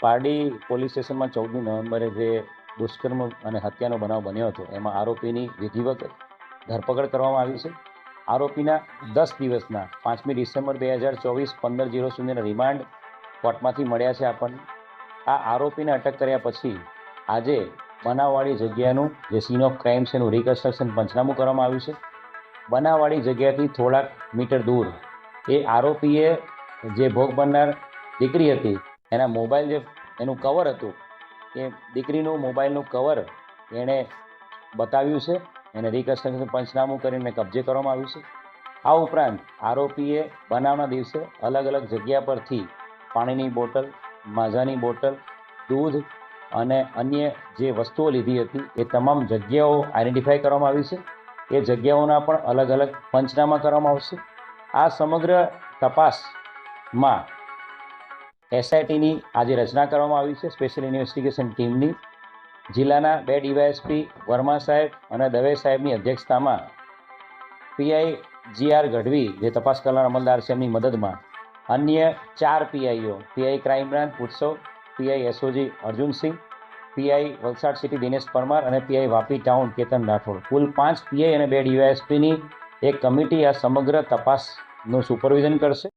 Pardi police સ્ટેશનમાં ચૌદમી નવેમ્બરે જે દુષ્કર્મ અને હત્યાનો બનાવ બન્યો હતો, એમાં આરોપીની વિધિવત ધરપકડ કરવામાં આવી છે. આરોપીના દસ દિવસના, પાંચમી ડિસેમ્બર બે હજાર ચોવીસ, પંદર જીરો શૂન્યના રિમાન્ડ કોર્ટમાંથી મળ્યા છે આપણને. આ આરોપીને અટક કર્યા પછી આજે બનાવવાળી જગ્યાનું જે સીન ઓફ ક્રાઇમ છે એનું રિકન્સ્ટ્રક્શન પંચનામું કરવામાં આવ્યું છે. બનાવવાળી જગ્યાથી થોડાક મીટર દૂર એ આરોપીએ જે ભોગ બનનાર દીકરી હતી એના મોબાઈલ જે એનું કવર હતું, એ દીકરીનું મોબાઈલનું કવર એણે બતાવ્યું છે, એને રિકન્સ્ટ્રક્શન પંચનામું કરીને કબજે કરવામાં આવ્યું છે. આ ઉપરાંત આરોપીએ બનાવના દિવસે અલગ અલગ જગ્યા પરથી પાણીની બોટલ, માઝાની બોટલ, દૂધ અને અન્ય જે વસ્તુઓ લીધી હતી, એ તમામ જગ્યાઓ આઈડેન્ટિફાઈ કરવામાં આવી છે. એ જગ્યાઓના પણ અલગ અલગ પંચનામા કરવામાં આવશે. આ સમગ્ર તપાસમાં એસઆઈટીની આજે રચના કરવામાં આવી છે. સ્પેશિયલ ઇન્વેસ્ટિગેશન ટીમની જિલ્લાના બે ડીવાયએસપી, વર્મા સાહેબ અને દવે સાહેબની અધ્યક્ષતામાં પીઆઈ જીઆર ગઢવી, જે તપાસ કરનાર અમલદાર છે, એમની મદદમાં અન્ય ચાર PIO, PI crime branch Utsav PI SOG Arjunsinh, PI Valsad city Dinesh Parmar અને પીઆઈ વાપી ટાઉન કેતન રાઠોડ. કુલ પાંચ પીઆઈ અને બે ડીવાયએસપીની એક કમિટી આ સમગ્ર તપાસનું સુપરવિઝન કરશે.